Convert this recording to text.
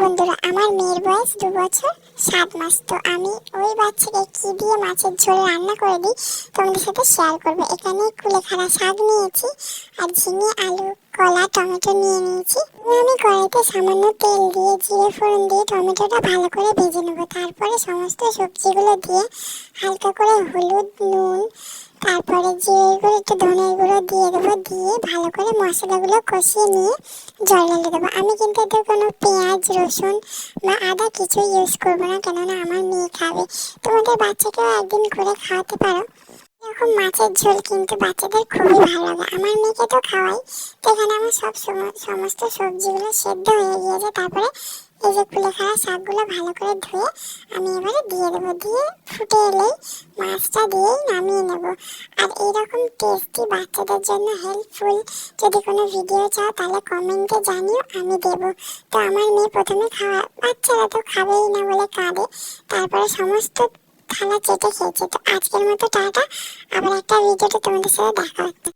বন্ধুরা, আমার মেয়ের বয়স দু বছর, সাত মাস। তো আমি ওই বাচ্চাকে কি দিয়ে মাছের ঝোল রান্না করে দিই, তোমাদের সাথে শেয়ার করব। এখানে কুলেখাড়া শাক নিয়েছি আর ঝিঙে, আলু, কলা, টমেটো নিয়ে নিয়েছি। আমি কড়াইতে সামান্য তেল দিয়ে, জিরে ফোড়ন দিয়ে টমেটোটা ভালো করে ভেজে নেব। তারপরে সমস্ত সবজিগুলো দিয়ে হালকা করে হলুদ, নুন, তারপরে জিরে গুঁড়ো, একটু ধনের গুঁড়ো দিয়ে দেবো। দিয়ে ভালো করে মশলাগুলো কষিয়ে নিয়ে জল ঢেলে দেবো। আমি কিন্তু এতে কোনো পেঁয়াজ, রসুন বা আদা কিছু ইউজ করব না, কেননা আমার মেয়ে খাবে। তোমাদের বাচ্চাকেও একদিন করে খাওয়াতে পারো। এরকম মাছের ঝোল কিন্তু বাচ্চাদের খুবই ভালো লাগে। আমার মেয়েকে তো খাওয়াই। তো এখানে আমার সব সম- সমস্ত সবজিগুলো সেদ্ধ হয়ে গিয়েছে। তারপরে এই যে কুলেখাড়া শাকগুলো ভালো করে ধুয়ে আমি এবারে দিয়ে দেবো। দিয়ে ফুটে এলেই মাছটা দিয়েই নামিয়ে নেব। আর এইরকম টেস্টি বাচ্চাদের জন্য হেল্পফুল যদি কোনো ভিডিও চাও, তাহলে কমেন্টে জানিও, আমি দেবো। তো আমার মেয়ে প্রথমে খাওয়া, বাচ্চারা তো খাবেই না বলে কাঁদে। তারপরে সমস্ত থালা চেটে খেয়েছে। তো আজকের মতো টাটা। আবার একটা ভিডিওতে তোমাদের সাথে দেখা হচ্ছে।